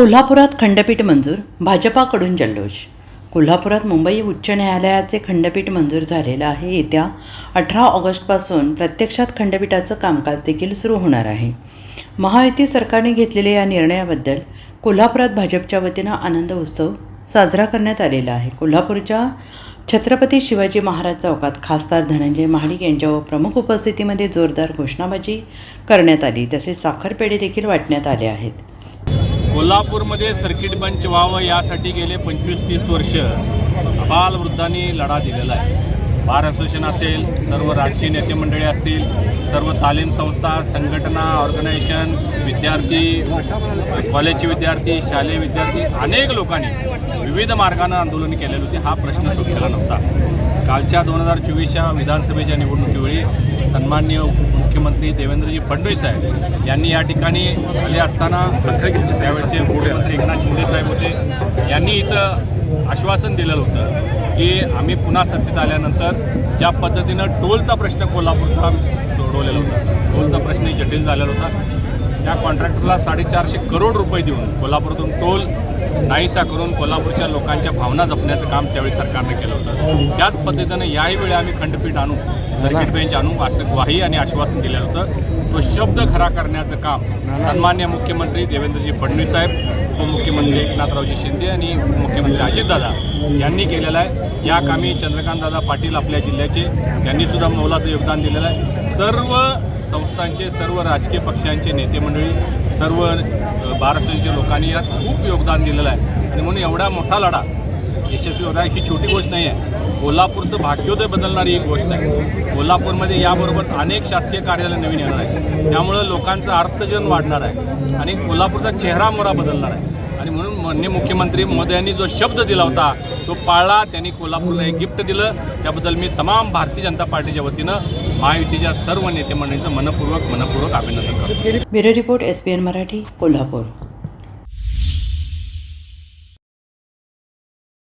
कोल्हापुरात खंडपीठ मंजूर भाजपाकडून जल्लोष. कोल्हापुरात मुंबई उच्च न्यायालयाचे खंडपीठ मंजूर झालेलं आहे. येत्या अठरा ऑगस्टपासून प्रत्यक्षात खंडपीठाचं कामकाज देखील सुरू होणार आहे. महायुती सरकारने घेतलेल्या या निर्णयाबद्दल कोल्हापुरात भाजपच्या वतीनं आनंद उत्सव साजरा करण्यात आलेला आहे. कोल्हापूरच्या छत्रपती शिवाजी महाराज चौकात खासदार धनंजय महाडिक यांच्या प्रमुख उपस्थितीमध्ये जोरदार घोषणाबाजी करण्यात आली. तसेच साखरपेढे देखील वाटण्यात आले आहेत. कोल्हापूरमध्ये सर्किट बंच व्हावं यासाठी गेले पंचवीस तीस वर्ष बालवृद्धांनी लढा दिलेला आहे. बार असोसिएशन असेल सर्व राजकीय नेते मंडळी असतील सर्व तालीम संस्था संघटना ऑर्गनायझेशन विद्यार्थी कॉलेजचे विद्यार्थी शालेय विद्यार्थी अनेक लोकांनी विविध मार्गानं आंदोलन केलेले होते. हा प्रश्न सुटलेला नव्हता. कालच्या दोन हजार चोवीसच्या विधानसभेच्या निवडणुकीवेळी सन्माननीय मुख्यमंत्री देवेंद्रजी फडणवीस साहेब यांनी या ठिकाणी आले असताना त्यावेळेसचे मुख्यमंत्री एकनाथ शिंदे साहेब होते. यांनी इथं आश्वासन दिलेलं होतं की आम्ही पुन्हा सत्तेत आल्यानंतर ज्या पद्धतीनं टोलचा प्रश्न कोल्हापूरचा सोडवलेला होता. टोलचा प्रश्न जटिल झालेला होता. त्या कॉन्ट्रॅक्टरला साडेचारशे करोड रुपये देऊन कोल्हापूरतून टोल नाहीसा करून कोल्हापूरच्या लोकांच्या भावना जपण्याचं काम त्यावेळी सरकारने केलं होतं. त्याच पद्धतीनं याही वेळी आम्ही खंडपीठ आणू सर्किट बेंच आणू असं ग्वाही आणि आश्वासन दिलेलं होतं. तो शब्द खरा करण्याचं काम सन्मान्य मुख्यमंत्री देवेंद्रजी फडणवीस साहेब उपमुख्यमंत्री एकनाथरावजी शिंदे आणि मुख्यमंत्री अजितदादा यांनी केलेलं आहे. या कामी चंद्रकांतदादा पाटील आपल्या जिल्ह्याचे यांनी सुद्धा मोलाचं योगदान दिलेलं आहे. सर्व संस्थांचे सर्व राजकीय पक्षांचे नेते मंडळी सर्व अ, बाराशेच्या लोकांनी यात खूप योगदान दिलेलं आहे. आणि म्हणून एवढा मोठा लढा यशस्वी होता ही छोटी गोष्ट नाही आहे. कोल्हापूरचं भाग्योदय बदलणारी एक गोष्ट आहे. कोल्हापूरमध्ये याबरोबर अनेक शासकीय कार्यालय नवीन येणार आहे त्यामुळं लोकांचं अर्थजन वाढणार आहे आणि कोल्हापूरचा चेहरा मोरा बदलणार आहे. आणि म्हणून माननीय मुख्यमंत्री महोदयांनी जो शब्द दिला होता तो पाळला. त्यांनी कोल्हापूरला एक गिफ्ट दिलं. त्याबद्दल मी तमाम भारतीय जनता पार्टीच्या वतीनं महायुतीच्या सर्व नेते मंडळींचं मनपूर्वक मनपूर्वक अभिनंदन करतो. Bureau report S Marathi Kolhapur.